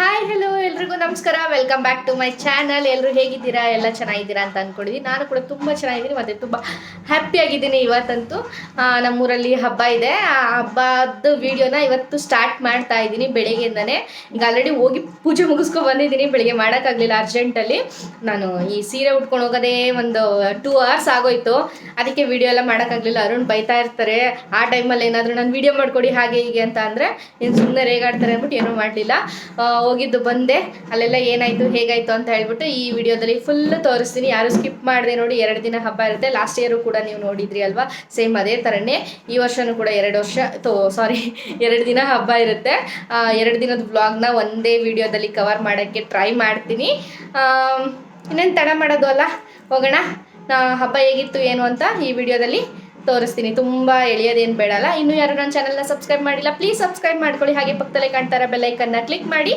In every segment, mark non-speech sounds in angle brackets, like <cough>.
Hi hello ಎಲ್ರಿಗೂ ನಮಸ್ಕಾರ. Welcome back to my channel ಎಲ್ಲರೂ ಹೇಗಿದ್ದೀರಾ? ಎಲ್ಲ ಚೆನ್ನಾಗಿದ್ದೀರಾ ಅಂತ ಅಂದ್ಕೊಂಡಿದ್ದೀನಿ ನಾನು ಕೂಡ ತುಂಬ ಚೆನ್ನಾಗಿದ್ದೀನಿ, ಮತ್ತೆ ತುಂಬ ಹ್ಯಾಪಿ ಆಗಿದ್ದೀನಿ ಇವತ್ತಂತೂ. ನಮ್ಮೂರಲ್ಲಿ ಹಬ್ಬ ಇದೆ. ಆ ಹಬ್ಬದ ವಿಡಿಯೋನ ಇವತ್ತು ಸ್ಟಾರ್ಟ್ ಮಾಡ್ತಾ ಇದ್ದೀನಿ ಬೆಳಿಗ್ಗೆಯಿಂದಾನೆ. ಈಗ ಆಲ್ರೆಡಿ ಹೋಗಿ ಪೂಜೆ ಮುಗಿಸ್ಕೊ ಬಂದಿದ್ದೀನಿ. ಬೆಳಿಗ್ಗೆ ಮಾಡೋಕ್ಕಾಗಲಿಲ್ಲ ಅರ್ಜೆಂಟಲ್ಲಿ ನಾನು ಈ ಸೀರೆ ಉಟ್ಕೊಂಡು ಹೋಗೋದೇ ಒಂದು ಟೂ ಅವರ್ಸ್ ಆಗೋಯ್ತು. ಅದಕ್ಕೆ ವಿಡಿಯೋ ಎಲ್ಲ ಮಾಡೋಕ್ಕಾಗಲಿಲ್ಲ. ಅರುಣ್ ಬೈತಾ ಇರ್ತಾರೆ. ಆ ಟೈಮಲ್ಲಿ ಏನಾದರೂ ನಾನು ವಿಡಿಯೋ ಮಾಡಿಕೊಡಿ ಹಾಗೆ ಹೀಗೆ ಅಂತ ಅಂದರೆ ಇನ್ನು ಸುಮ್ಮನೆ ರೇಗಾಡ್ತಾರೆ ಅಂದ್ಬಿಟ್ಟು ಏನೂ ಮಾಡಲಿಲ್ಲ. ಹೋಗಿದ್ದು ಬಂದೆ. ಅಲ್ಲೆಲ್ಲ ಏನಾಯ್ತು, ಹೇಗಾಯ್ತು ಅಂತ ಹೇಳ್ಬಿಟ್ಟು ಈ ವಿಡಿಯೋದಲ್ಲಿ ಫುಲ್ ತೋರಿಸ್ತೀನಿ. ಯಾರು ಸ್ಕಿಪ್ ಮಾಡಿದೆ ನೋಡಿ, ಎರಡು ದಿನ ಹಬ್ಬ ಇರುತ್ತೆ. ಲಾಸ್ಟ್ ಇಯರು ಕೂಡ ನೀವು ನೋಡಿದ್ರಿ ಅಲ್ವಾ? ಸೇಮ್ ಅದೇ ಥರನೇ ಈ ವರ್ಷನೂ ಕೂಡ ಎರಡು ವರ್ಷ, ತೋ ಸಾರಿ <laughs> ಎರಡು ದಿನ ಹಬ್ಬ ಇರುತ್ತೆ. ಎರಡು ದಿನದ ವ್ಲಾಗ್ನ ಒಂದೇ ವಿಡಿಯೋದಲ್ಲಿ ಕವರ್ ಮಾಡೋಕ್ಕೆ ಟ್ರೈ ಮಾಡ್ತೀನಿ. ಇನ್ನೇನು ತಡ ಮಾಡೋದು ಅಲ್ಲ? ಹೋಗೋಣ. ಹಬ್ಬ ಹೇಗಿತ್ತು, ಏನು ಅಂತ ಈ ವಿಡಿಯೋದಲ್ಲಿ ತೋರಿಸ್ತೀನಿ. ತುಂಬ ಎಳೆಯೋದೇನು ಬೇಡಲ್ಲ ಇನ್ನೂ ಯಾರು ನನ್ನ ಚಾನಲ್ನ ಸಬ್ಸ್ಕ್ರೈಬ್ ಮಾಡಿಲ್ಲ ಪ್ಲೀಸ್ ಸಬ್ಸ್ಕ್ರೈಬ್ ಮಾಡ್ಕೊಳ್ಳಿ. ಹಾಗೆ ಪಕ್ಕದಲ್ಲೇ ಕಾಣ್ತಾರ ಬೆಲ್ಲೈಕನ್ನ ಕ್ಲಿಕ್ ಮಾಡಿ.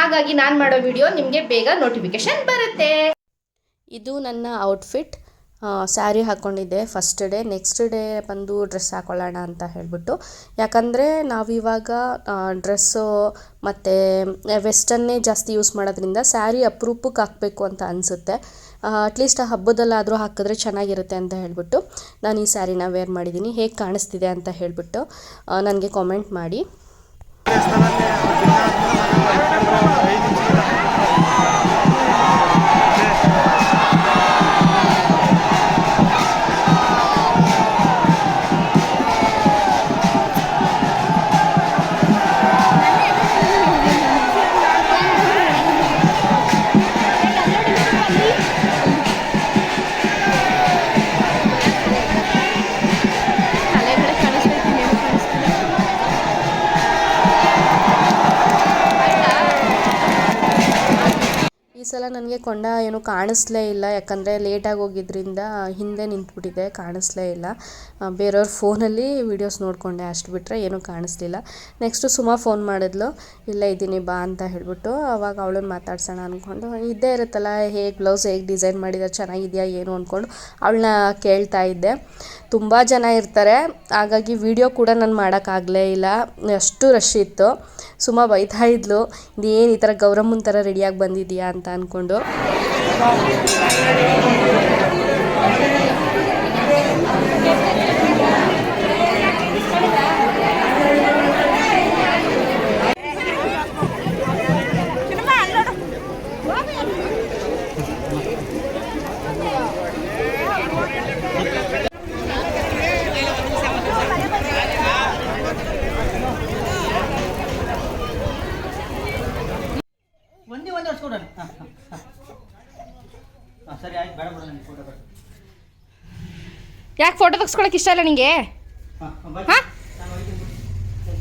ಹಾಗಾಗಿ ನಾನು ಮಾಡೋ ವಿಡಿಯೋ ನಿಮಗೆ ಬೇಗ ನೋಟಿಫಿಕೇಶನ್ ಬರುತ್ತೆ. ಇದು ನನ್ನ ಔಟ್ಫಿಟ್ ಸ್ಯಾರಿ ಹಾಕ್ಕೊಂಡಿದ್ದೆ ಫಸ್ಟ್ ಡೇ ನೆಕ್ಸ್ಟ್ ಡೇ ಬಂದು ಡ್ರೆಸ್ ಹಾಕ್ಕೊಳ್ಳೋಣ ಅಂತ ಹೇಳಿಬಿಟ್ಟು. ಯಾಕಂದರೆ ನಾವಿವಾಗ ಡ್ರೆಸ್ಸು ಮತ್ತು ವೆಸ್ಟನ್ನೇ ಜಾಸ್ತಿ ಯೂಸ್ ಮಾಡೋದ್ರಿಂದ ಸ್ಯಾರಿ ಅಪರೂಪಕ್ಕೆ ಹಾಕಬೇಕು ಅಂತ ಅನಿಸುತ್ತೆ. ಅಟ್ಲೀಸ್ಟ್ ಆ ಹಬ್ಬದಲ್ಲಾದರೂ ಹಾಕಿದ್ರೆ ಚೆನ್ನಾಗಿರುತ್ತೆ ಅಂತ ಹೇಳಿಬಿಟ್ಟು ನಾನು ಈ ಸ್ಯಾರಿನ ವೇರ್ ಮಾಡಿದ್ದೀನಿ. ಹೇಗೆ ಕಾಣಿಸ್ತಿದೆ ಅಂತ ಹೇಳಿಬಿಟ್ಟು ನನಗೆ ಕಾಮೆಂಟ್ ಮಾಡಿ. ಸಲ ನನಗೆ ಕೊಂಡ ಏನು ಕಾಣಿಸ್ಲೇ ಇಲ್ಲ. ಯಾಕಂದರೆ ಲೇಟಾಗಿ ಹೋಗಿದ್ರಿಂದ ಹಿಂದೆ ನಿಂತ್ಬಿಟ್ಟಿದೆ ಕಾಣಿಸ್ಲೇ ಇಲ್ಲ. ಬೇರೆಯವ್ರ ಫೋನಲ್ಲಿ ವೀಡಿಯೋಸ್ ನೋಡಿಕೊಂಡೆ. ಅಷ್ಟು ಬಿಟ್ಟರೆ ಏನೂ ಕಾಣಿಸ್ಲಿಲ್ಲ. ನೆಕ್ಸ್ಟು ಸುಮಾ ಫೋನ್ ಮಾಡಿದ್ಲು. ಇಲ್ಲೇ ಇದ್ದೀನಿ ಬಾ ಅಂತ ಹೇಳಿಬಿಟ್ಟು ಅವಾಗ ಅವಳನ್ನ ಮಾತಾಡ್ಸೋಣ ಅಂದ್ಕೊಂಡು ಇದ್ದೇ ಇರುತ್ತಲ್ಲ, ಹೇಗೆ ಬ್ಲೌಸ್ ಹೇಗೆ ಡಿಸೈನ್ ಮಾಡಿದ್ದಾರೆ ಚೆನ್ನಾಗಿದೆಯಾ, ಏನು ಅಂದ್ಕೊಂಡು ಅವಳನ್ನ ಕೇಳ್ತಾ ಇದ್ದೆ. ತುಂಬ ಜನ ಇರ್ತಾರೆ. ಹಾಗಾಗಿ ವಿಡಿಯೋ ಕೂಡ ನಾನು ಮಾಡೋಕ್ಕಾಗಲೇ ಇಲ್ಲ. ಅಷ್ಟು ರಶ್ ಇತ್ತು. ಸುಮ್ಮ ಬೈತಾ ಇದ್ಲು ಇದೇನು ಈ ಥರ ಗೌರಮ್ಮನ ಥರ ರೆಡಿಯಾಗಿ ಬಂದಿದೆಯಾ ಅಂತ ಅಂದ್ಕೊಂಡು ಒಂದೇ ಒಂದು ವರ್ಷ ಕೊಡೋಣ ಹಾಂ ಹಾಂ ಹಾಂ ಹಾಂ ಸರಿ ಆಯ್ತು ಬೇಡ ಬಿಡೋಣ ಫೋಟೋ ಬೇಡ ತೆಗ್ಸ್ಕೊಳಕ್ಕೆ ಇಷ್ಟ ಇಲ್ಲ ನಿಂಗೆ? ಹಾಂ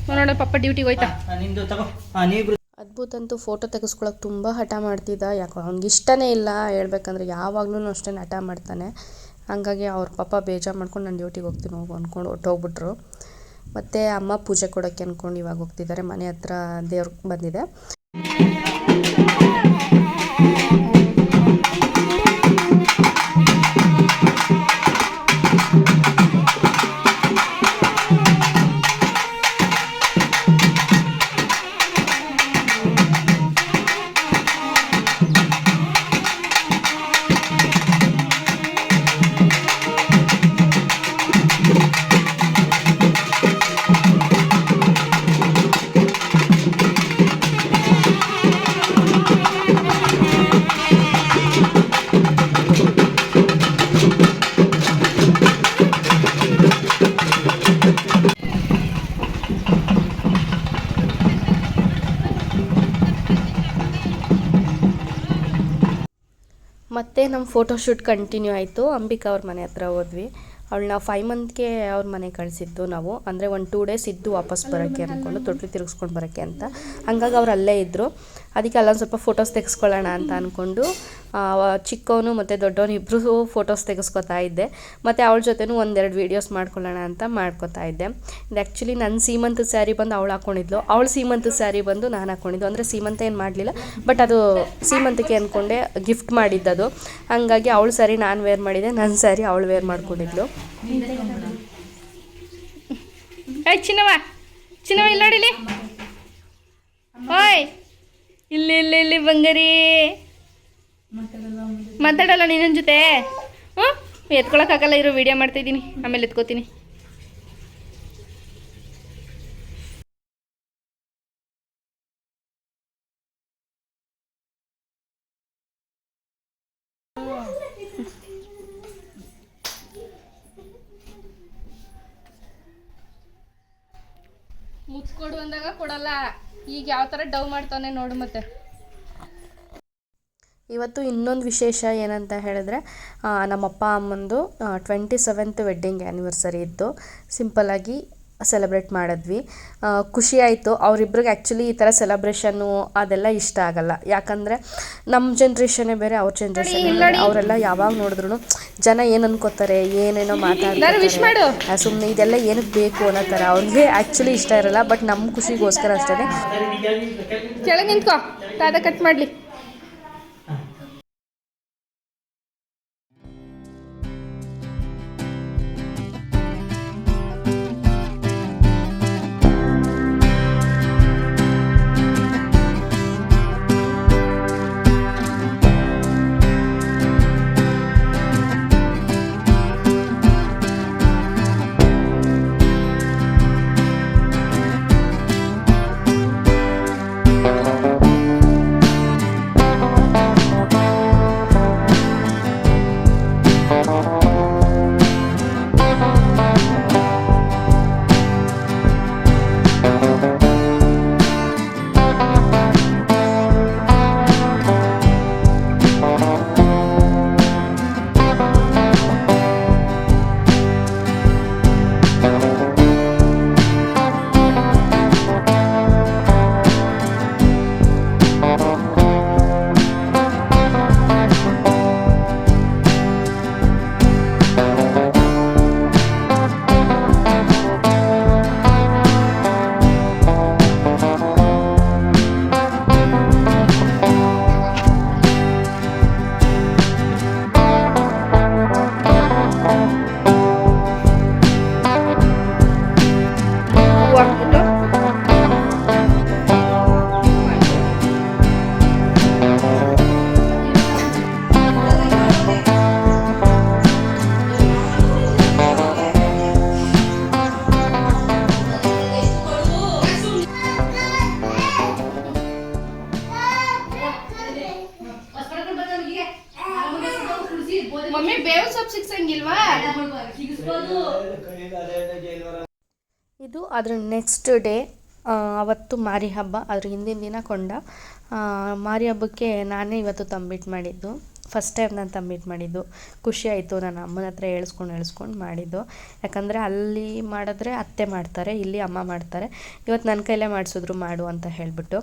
ನೋಡೋಣ ಪಪ್ಪ ಡ್ಯೂಟಿಗೆ ಹೋಯ್ತಾ? ನಿಂದು ತಗೋ. ಹಾಂ ನೀವಿಬ್ರು. ಅದ್ಭುತ ಅಂತೂ ಫೋಟೋ ತೆಗೆಸ್ಕೊಳಕ್ಕೆ ತುಂಬ ಹಠ ಮಾಡ್ತಿದ್ದ. ಯಾಕೋ ಅವ್ನಿಗೆ ಇಷ್ಟನೇ ಇಲ್ಲ ಹೇಳ್ಬೇಕಂದ್ರೆ ಯಾವಾಗಲೂ ಅಷ್ಟೇ ಹಠ ಮಾಡ್ತಾನೆ. ಹಂಗಾಗಿ ಅವ್ರ ಪಾಪ ಬೇಜಾರು ಮಾಡ್ಕೊಂಡು ನಾನು ಡ್ಯೂಟಿಗೆ ಹೋಗ್ತೀನಿ ಹೋಗು ಅಂದ್ಕೊಂಡು ಹೋಗ್ಬಿಟ್ರು ಮತ್ತು ಅಮ್ಮ ಪೂಜೆ ಕೊಡೋಕ್ಕೆ ಅಂದ್ಕೊಂಡು ಇವಾಗ ಹೋಗ್ತಿದ್ದಾರೆ. ಮನೆ ಹತ್ರ ದೇವ್ರಿಗೆ ಬಂದಿದೆ. ನಮ್ಮ ಫೋಟೋಶೂಟ್ ಕಂಟಿನ್ಯೂ ಆಯಿತು. ಅಂಬಿಕಾ ಅವ್ರ ಮನೆ ಹತ್ರ ಹೋದ್ವಿ. ಅವಳನ್ನ ಫೈವ್ ಮಂತ್ಗೆ ಅವ್ರ ಮನೆ ಕಳಿಸಿದ್ದು ನಾವು. ಅಂದರೆ ಒಂದು ಟೂ ಡೇಸ್ ಇದ್ದು ವಾಪಸ್ ಬರೋಕ್ಕೆ ಅಂದ್ಕೊಂಡು ತೊಟ್ಲು ತಿರುಗಿಸ್ಕೊಂಡು ಬರೋಕ್ಕೆ ಅಂತ. ಹಂಗಾಗಿ ಅವ್ರು ಅಲ್ಲೇ ಇದ್ದರು ಅದಕ್ಕೆ ಅಲ್ಲೊಂದು ಸ್ವಲ್ಪ ಫೋಟೋಸ್ ತೆಗೆಸ್ಕೊಳ್ಳೋಣ ಅಂತ ಅಂದ್ಕೊಂಡು ಚಿಕ್ಕವನು ಮತ್ತು ದೊಡ್ಡವನು ಇಬ್ಬರು ಫೋಟೋಸ್ ತೆಗೆಸ್ಕೊತಾ ಇದ್ದೆ. ಮತ್ತು ಅವಳ ಜೊತೆನೂ ಒಂದೆರಡು ವೀಡಿಯೋಸ್ ಮಾಡ್ಕೊಳ್ಳೋಣ ಅಂತ ಮಾಡ್ಕೊತಾ ಇದ್ದೆ. ಇದು ಆ್ಯಕ್ಚುಲಿ ನನ್ನ ಸೀಮಂತ ಸ್ಯಾರಿ ಬಂದು ಅವಳು ಹಾಕ್ಕೊಂಡಿದ್ಲು ಅವಳು ಸೀಮಂತ ಸ್ಯಾರಿ ಬಂದು ನಾನು ಹಾಕ್ಕೊಂಡಿದ್ದು ಅಂದರೆ ಸೀಮಂತ ಏನು ಮಾಡಲಿಲ್ಲ ಬಟ್ ಅದು ಸೀಮಂತಕ್ಕೆ ಅಂದ್ಕೊಂಡೆ ಗಿಫ್ಟ್ ಮಾಡಿದ್ದದು. ಹಂಗಾಗಿ ಅವಳು ಸ್ಯಾರಿ ನಾನು ವೇರ್ ಮಾಡಿದೆ ನನ್ನ ಸ್ಯಾರಿ ಅವಳು ವೇರ್ ಮಾಡ್ಕೊಂಡಿದ್ಲು. ಚಿನ್ನವ ಚಿನ್ನವ ಇಲ್ಲಿ ನೋಡಿಲಿ ಓಯ್ ಇಲ್ಲಿ ಇಲ್ಲಿ ಇಲ್ಲಿ ಬಂಗಾರಿ ಮಾತಾಡಲ್ಲ ನಿನ್ನ ಜೊತೆ? ಹ್ಞೂ ಎತ್ಕೊಳಕ್ಕಾಗಲ್ಲ ಇರೋ ವಿಡಿಯೋ ಮಾಡ್ತಾಯಿದ್ದೀನಿ ಆಮೇಲೆ ಎತ್ಕೋತೀನಿ. ಮುಚ್ಕೊಡು ಅಂದಾಗ ಕೊಡಲ್ಲ. ಈಗ ಯಾವ ತರ ಡವ್ ಮಾಡ್ತಾನೆ ನೋಡು ಮತ್ತೆ. ಇವತ್ತು ಇನ್ನೊಂದು ವಿಶೇಷ ಏನಂತ ಹೇಳಿದ್ರೆ ನಮ್ಮಪ್ಪ ಅಮ್ಮಂದು ಟ್ವೆಂಟಿ ಸೆವೆಂತ್ ವೆಡ್ಡಿಂಗ್ ಆ್ಯನಿವರ್ಸರಿ ಇತ್ತು ಸಿಂಪಲ್ಲಾಗಿ ಸೆಲೆಬ್ರೇಟ್ ಮಾಡಿದ್ವಿ. ಖುಷಿ ಆಯಿತು. ಅವರಿಬ್ರಿಗೆ ಆ್ಯಕ್ಚುಲಿ ಈ ಥರ ಸೆಲೆಬ್ರೇಷನ್ನು ಅದೆಲ್ಲ ಇಷ್ಟ ಆಗಲ್ಲ. ಯಾಕಂದರೆ ನಮ್ಮ ಜನ್ರೇಷನ್ನೇ ಬೇರೆ ಅವ್ರ ಜನ್ರೇಷನ್ ಅವರೆಲ್ಲ ಯಾವಾಗ ನೋಡಿದ್ರು ಜನ ಏನು ಅನ್ಕೋತಾರೆ ಏನೇನೋ ಮಾತಾಡ್ತಾರೆ. ಸುಮ್ಮನೆ ಇದೆಲ್ಲ ಏನಕ್ಕೆ ಬೇಕು ಅನ್ನೋ ಥರ ಅವ್ರಿಗೆ ಆ್ಯಕ್ಚುಲಿ ಇಷ್ಟ ಇರಲ್ಲ ಬಟ್ ನಮ್ಮ ಖುಷಿಗೋಸ್ಕರ ಅಷ್ಟೇ ಕಟ್ ಮಾಡಲಿ. ಅದ್ರ ನೆಕ್ಸ್ಟ್ ಡೇ ಅವತ್ತು ಮಾರಿ ಹಬ್ಬ, ಅದ್ರ ಹಿಂದಿನ ದಿನ ಕೊಂಡ ಮಾರಿ ಹಬ್ಬಕ್ಕೆ ನಾನೇ ಇವತ್ತು ತಂಬಿಟ್ಟು ಮಾಡಿದ್ದು. ಫಸ್ಟ್ ಟೈಮ್ ನಾನು ತಂಬಿಟ್ಟು ಮಾಡಿದ್ದು. ಖುಷಿ ಆಯಿತು ನನ್ನ ಅಮ್ಮನ ಹತ್ರ ಹೇಳ್ಸ್ಕೊಂಡು ಹೇಳ್ಸ್ಕೊಂಡು ಮಾಡಿದ್ದು. ಯಾಕಂದರೆ ಅಲ್ಲಿ ಮಾಡಿದ್ರೆ ಅತ್ತೆ ಮಾಡ್ತಾರೆ, ಇಲ್ಲಿ ಅಮ್ಮ ಮಾಡ್ತಾರೆ. ಇವತ್ತು ನನ್ನ ಕೈಲೇ ಮಾಡಿಸಿದ್ರು ಮಾಡು ಅಂತ ಹೇಳಿಬಿಟ್ಟು.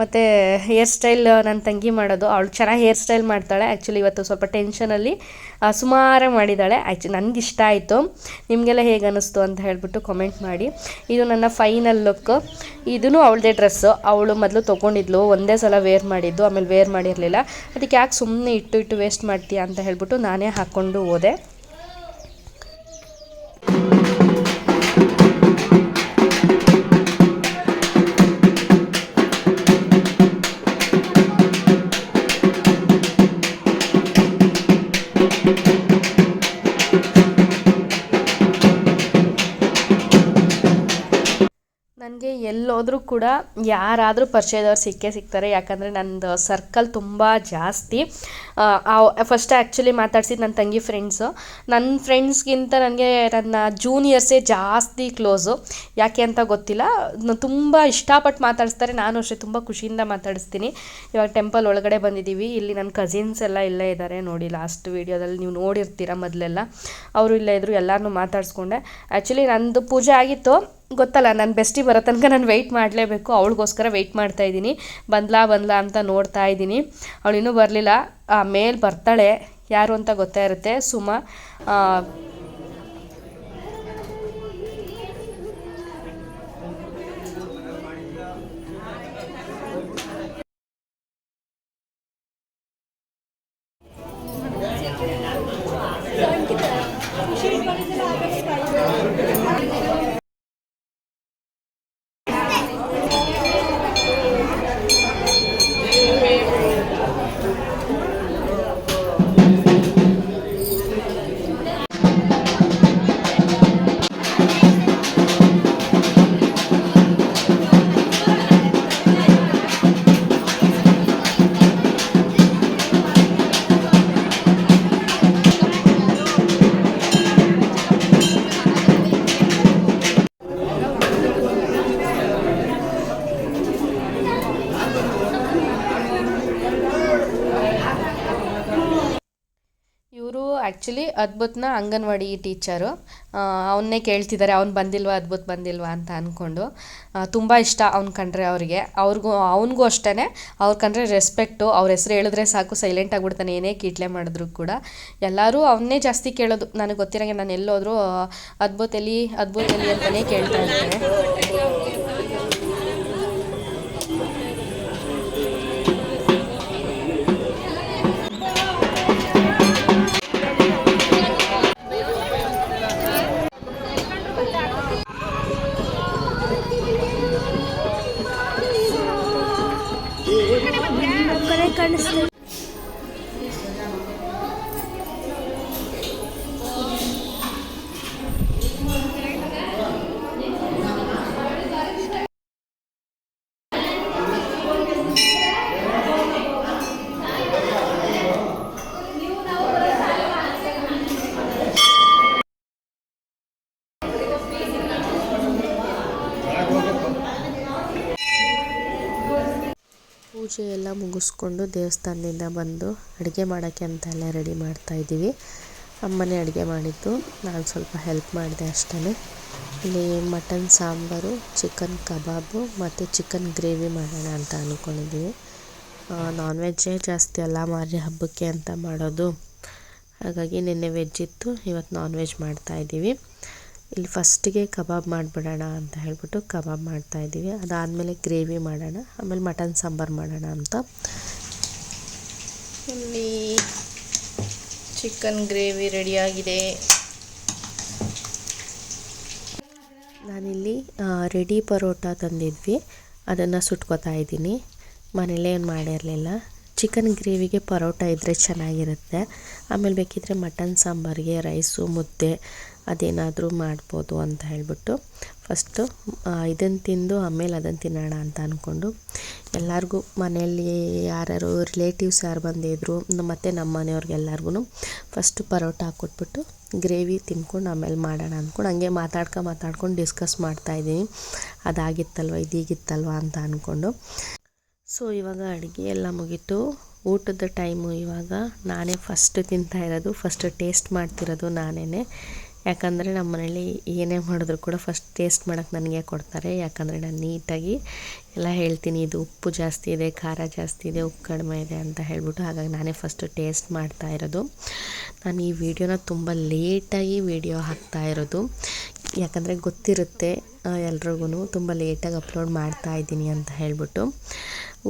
ಮತ್ತು ಹೇರ್ ಸ್ಟೈಲ್ ನನ್ನ ತಂಗಿ ಮಾಡೋದು. ಅವಳು ಚೆನ್ನಾಗಿ ಹೇರ್ ಸ್ಟೈಲ್ ಮಾಡ್ತಾಳೆ. ಆ್ಯಕ್ಚುಲಿ ಇವತ್ತು ಸ್ವಲ್ಪ ಟೆನ್ಷನಲ್ಲಿ ಸುಮಾರಾಗಿ ಮಾಡಿದ್ದಾಳೆ ಆ್ಯಕ್ಚು ನನಗೆ ಇಷ್ಟ ಆಯಿತು. ನಿಮಗೆಲ್ಲ ಹೇಗೆ ಅನ್ನಿಸ್ತು ಅಂತ ಹೇಳಿಬಿಟ್ಟು ಕಮೆಂಟ್ ಮಾಡಿ. ಇದು ನನ್ನ ಫೈನಲ್ ಲುಕ್ ಇದೂ ಅವಳದೇ ಡ್ರೆಸ್ಸು ಅವಳು ಮೊದಲು ತೊಗೊಂಡಿದ್ಲು. ಒಂದೇ ಸಲ ವೇರ್ ಮಾಡಿದ್ದು. ಆಮೇಲೆ ವೇರ್ ಮಾಡಿರಲಿಲ್ಲ. ಅದಕ್ಕೆ ಯಾಕೆ ಸುಮ್ಮನೆ ಇಟ್ಟು ಇಟ್ಟು ವೇಸ್ಟ್ ಮಾಡ್ತೀಯಾ ಅಂತ ಹೇಳಿಬಿಟ್ಟು ನಾನೇ ಹಾಕ್ಕೊಂಡು ಹೋದೆ. ಎಲ್ಲೋದ್ರೂ ಕೂಡ ಯಾರಾದರೂ ಪರಿಚಯದವ್ರು ಸಿಕ್ಕೇ ಸಿಗ್ತಾರೆ. ಯಾಕಂದರೆ ನಂದು ಸರ್ಕಲ್ ತುಂಬ ಜಾಸ್ತಿ. ಫಸ್ಟ್ ಆ್ಯಕ್ಚುಲಿ ಮಾತಾಡ್ಸಿದ್ದು ನನ್ನ ತಂಗಿ ಫ್ರೆಂಡ್ಸು ನನ್ನ ಫ್ರೆಂಡ್ಸ್ಗಿಂತ ನನಗೆ ನನ್ನ ಜೂನಿಯರ್ಸೇ ಜಾಸ್ತಿ ಕ್ಲೋಸು ಯಾಕೆ ಅಂತ ಗೊತ್ತಿಲ್ಲ. ತುಂಬ ಇಷ್ಟಪಟ್ಟು ಮಾತಾಡಿಸ್ತಾರೆ. ನಾನು ಅಷ್ಟೇ ತುಂಬ ಖುಷಿಯಿಂದ ಮಾತಾಡಿಸ್ತೀನಿ. ಇವಾಗ ಟೆಂಪಲ್ ಒಳಗಡೆ ಬಂದಿದ್ದೀವಿ ಇಲ್ಲಿ ನನ್ನ ಕಸಿನ್ಸ್ ಎಲ್ಲ ಇಲ್ಲೇ ಇದ್ದಾರೆ ನೋಡಿ ಲಾಸ್ಟ್ ವೀಡಿಯೋದಲ್ಲಿ ನೀವು ನೋಡಿರ್ತೀರ ಮೊದಲೆಲ್ಲ. ಅವರು ಇಲ್ಲೇ ಇದ್ದರು ಎಲ್ಲರನ್ನೂ ಮಾತಾಡಿಸ್ಕೊಂಡೆ. ಆ್ಯಕ್ಚುಲಿ ನಂದು ಪೂಜೆ ಆಗಿತ್ತು. ಗೊತ್ತಲ್ಲ ನನ್ನ ಬೆಸ್ಟಿ ಬರೋ ತನಕ ನಾನು ವೆಯ್ಟ್ ಮಾಡಲೇಬೇಕು. ಅವಳಿಗೋಸ್ಕರ ವೆಯ್ಟ್ ಮಾಡ್ತಾ ಇದ್ದೀನಿ. ಬಂದ್ಲಾ ಬಂದ್ಲಾ ಅಂತ ನೋಡ್ತಾ ಇದ್ದೀನಿ. ಅವಳಿನ್ನೂ ಬರಲಿಲ್ಲ. ಮೇಲ್ ಬರ್ತಾಳೆ. ಯಾರು ಅಂತ ಗೊತ್ತೇ ಇರುತ್ತೆ. ಸುಮ ಆ್ಯಕ್ಚುಲಿ ಅದ್ಭುತ್ನ ಅಂಗನವಾಡಿ ಟೀಚರು. ಅವನ್ನೇ ಕೇಳ್ತಿದ್ದಾರೆ ಅವ್ನು ಬಂದಿಲ್ವಾ, ಅದ್ಭುತ್ ಬಂದಿಲ್ವಾ ಅಂತ ಅಂದ್ಕೊಂಡು ತುಂಬ ಇಷ್ಟ ಅವ್ನು ಕಂಡ್ರೆ ಅವ್ರಿಗೆ. ಅವ್ರಿಗೂ, ಅವನಿಗೂ ಅಷ್ಟೇ ಅವ್ರು ಕಂಡ್ರೆ ರೆಸ್ಪೆಕ್ಟು ಅವ್ರ ಹೆಸ್ರು ಹೇಳಿದ್ರೆ ಸಾಕು ಸೈಲೆಂಟ್ ಆಗಿಬಿಡ್ತಾನೆ, ಏನೇ ಕೀಟ್ಲೆ ಮಾಡಿದ್ರು ಕೂಡ. ಎಲ್ಲರೂ ಅವನ್ನೇ ಜಾಸ್ತಿ ಕೇಳೋದು. ನನಗೆ ಗೊತ್ತಿರೋಂಗೆ ನಾನು ಎಲ್ಲೋದ್ರೂ ಅದ್ಭುತ ಎಲ್ಲಿ ಅಂತಲೇ ಕೇಳ್ತಾ ಇರ್ತಾರೆ ಪೂಜೆ ಎಲ್ಲ ಮುಗಿಸ್ಕೊಂಡು ದೇವಸ್ಥಾನದಿಂದ ಬಂದು ಅಡುಗೆ ಮಾಡೋಕ್ಕೆ ಅಂತ ಎಲ್ಲ ರೆಡಿ ಮಾಡ್ತಾ ಇದ್ದೀವಿ. ಅಮ್ಮನೇ ಅಡುಗೆ ಮಾಡಿದ್ದು. ನಾನು ಸ್ವಲ್ಪ ಹೆಲ್ಪ್ ಮಾಡಿದೆ ಅಷ್ಟೇ ಇಲ್ಲಿ ಮಟನ್ ಸಾಂಬಾರು ಚಿಕನ್ ಕಬಾಬು ಮತ್ತು ಚಿಕನ್ ಗ್ರೇವಿ ಮಾಡೋಣ ಅಂತ ಅಂದ್ಕೊಂಡಿದ್ದೀವಿ ನಾನ್ ವೆಜ್ಜೇ ಜಾಸ್ತಿ ಅಲ್ಲ ಮಾರಿ ಹಬ್ಬಕ್ಕೆ ಅಂತ ಮಾಡೋದು. ಹಾಗಾಗಿ ನಿನ್ನೆ ವೆಜ್ ಇತ್ತು, ಇವತ್ತು ನಾನ್ ವೆಜ್ ಮಾಡ್ತಾಯಿದ್ದೀವಿ ಇಲ್ಲಿ ಫಸ್ಟಿಗೆ ಕಬಾಬ್ ಮಾಡಿಬಿಡೋಣ ಅಂತ ಹೇಳಿಬಿಟ್ಟು ಕಬಾಬ್ ಮಾಡ್ತಾಯಿದ್ದೀವಿ ಅದಾದಮೇಲೆ ಗ್ರೇವಿ ಮಾಡೋಣ ಆಮೇಲೆ ಮಟನ್ ಸಾಂಬಾರು ಮಾಡೋಣ ಅಂತ. ಇಲ್ಲಿ ಚಿಕನ್ ಗ್ರೇವಿ ರೆಡಿಯಾಗಿದೆ ನಾನಿಲ್ಲಿ ರೆಡಿ ಪರೋಟ ತಂದಿದ್ವಿ. ಅದನ್ನು ಸುಟ್ಕೋತಾ ಇದ್ದೀನಿ. ಮನೇಲೇ ಏನು ಮಾಡಿರಲಿಲ್ಲ. ಚಿಕನ್ ಗ್ರೇವಿಗೆ ಪರೋಟ ಇದ್ದರೆ ಚೆನ್ನಾಗಿರುತ್ತೆ. ಆಮೇಲೆ ಬೇಕಿದ್ದರೆ ಮಟನ್ ಸಾಂಬಾರಿಗೆ ರೈಸು ಮುದ್ದೆ ಅದೇನಾದರೂ ಮಾಡ್ಬೋದು ಅಂತ ಹೇಳ್ಬಿಟ್ಟು ಫಸ್ಟು ಇದನ್ನು ತಿಂದು ಆಮೇಲೆ ಅದನ್ನು ತಿನ್ನೋಣ ಅಂತ ಅಂದ್ಕೊಂಡು ಎಲ್ಲರಿಗೂ ಮನೆಯಲ್ಲಿ ಯಾರ್ಯಾರು ರಿಲೇಟಿವ್ಸ್ ಯಾರು ಬಂದಿದ್ರು ಮತ್ತು ನಮ್ಮ ಮನೆಯವ್ರಿಗೆಲ್ಲರಿಗೂ ಫಸ್ಟು ಪರೋಟ ಹಾಕ್ಕೊಟ್ಬಿಟ್ಟು ಗ್ರೇವಿ ತಿನ್ಕೊಂಡು ಆಮೇಲೆ ಮಾಡೋಣ ಅಂದ್ಕೊಂಡು ಹಂಗೆ ಮಾತಾಡ್ಕೊ ಮಾತಾಡ್ಕೊಂಡು ಡಿಸ್ಕಸ್ ಮಾಡ್ತಾಯಿದ್ದೀನಿ ಅದಾಗಿತ್ತಲ್ವ, ಇದೀಗಿತ್ತಲ್ವ ಅಂತ ಅಂದ್ಕೊಂಡು ಸೊ, ಇವಾಗ ಅಡುಗೆ ಎಲ್ಲ ಮುಗೀತು. ಊಟದ ಟೈಮು ಇವಾಗ ನಾನೇ ಫಸ್ಟ್ ತಿಂತಾ ಇರೋದು, ಫಸ್ಟ್ ಟೇಸ್ಟ್ ಮಾಡ್ತಿರೋದು ನಾನೇ ಯಾಕಂದರೆ ನಮ್ಮ ಮನೇಲಿ ಏನೇ ಮಾಡಿದ್ರು ಕೂಡ ಫಸ್ಟ್ ಟೇಸ್ಟ್ ಮಾಡೋಕ್ಕೆ ನನಗೆ ಕೊಡ್ತಾರೆ. ಯಾಕಂದರೆ ನಾನು ನೀಟಾಗಿ ಎಲ್ಲ ಹೇಳ್ತೀನಿ, ಇದು ಉಪ್ಪು ಜಾಸ್ತಿ ಇದೆ, ಖಾರ ಜಾಸ್ತಿ ಇದೆ, ಉಪ್ಪು ಕಡಿಮೆ ಇದೆ ಅಂತ ಹೇಳ್ಬಿಟ್ಟು ಹಾಗಾಗಿ ನಾನೇ ಫಸ್ಟು ಟೇಸ್ಟ್ ಮಾಡ್ತಾ ಇರೋದು. ನಾನು ಈ ವಿಡಿಯೋನ ತುಂಬ ಲೇಟಾಗಿ ವಿಡಿಯೋ ಹಾಕ್ತಾ ಇರೋದು. ಯಾಕಂದರೆ ಗೊತ್ತಿರುತ್ತೆ ಎಲ್ರಿಗೂ ತುಂಬ ಲೇಟಾಗಿ ಅಪ್ಲೋಡ್ ಮಾಡ್ತಾ ಇದ್ದೀನಿ ಅಂತ ಹೇಳ್ಬಿಟ್ಟು.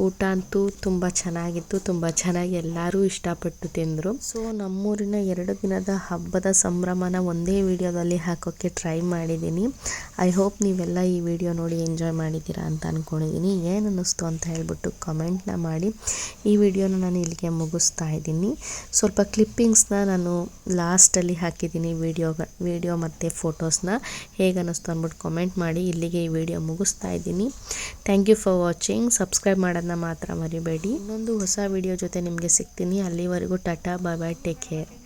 ಊಟ ಅಂತೂ ತುಂಬ ಚೆನ್ನಾಗಿತ್ತು, ತುಂಬ ಚೆನ್ನಾಗಿ ಎಲ್ಲರೂ ಇಷ್ಟಪಟ್ಟು ತಿಂದರು. ಸೊ ನಮ್ಮೂರಿನ ಎರಡು ದಿನದ ಹಬ್ಬದ ಸಂಭ್ರಮನ ಒಂದೇ ವಿಡಿಯೋದಲ್ಲಿ ಹಾಕೋಕ್ಕೆ ಟ್ರೈ ಮಾಡಿದ್ದೀನಿ. ಐ ಹೋಪ್ ನೀವೆಲ್ಲ ಈ ವಿಡಿಯೋ ನೋಡಿ ಎಂಜಾಯ್ ಮಾಡಿದ್ದೀರಾ ಅಂತ ಅಂದ್ಕೊಂಡಿದ್ದೀನಿ ಏನು ಅನ್ನಿಸ್ತು ಅಂತ ಹೇಳ್ಬಿಟ್ಟು ಕಮೆಂಟ್ನ ಮಾಡಿ. ಈ ವಿಡಿಯೋನ ನಾನು ಇಲ್ಲಿಗೆ ಮುಗಿಸ್ತಾ ಇದ್ದೀನಿ. ಸ್ವಲ್ಪ ಕ್ಲಿಪ್ಪಿಂಗ್ಸ್ನ ನಾನು ಲಾಸ್ಟಲ್ಲಿ ಹಾಕಿದ್ದೀನಿ ವಿಡಿಯೋ ವಿಡಿಯೋ ಮತ್ತು ಫೋಟೋಸ್ನ ಹೇಗೆ ಅನ್ನಿಸ್ತು ಅಂದ್ಬಿಟ್ಟು ಕಮೆಂಟ್ ಮಾಡಿ. ಇಲ್ಲಿಗೆ ಈ ವಿಡಿಯೋ ಮುಗಿಸ್ತಾ ಇದ್ದೀನಿ. Thank you for watching subscribe ಮಾತ್ರ ಮರಿಬೇಡಿ. ಇನ್ನೊಂದು ಹೊಸ ವಿಡಿಯೋ ಜೊತೆ ನಿಮಗೆ ಸಿಗ್ತೀನಿ. ಅಲ್ಲಿವರೆಗೂ tata bye bye take care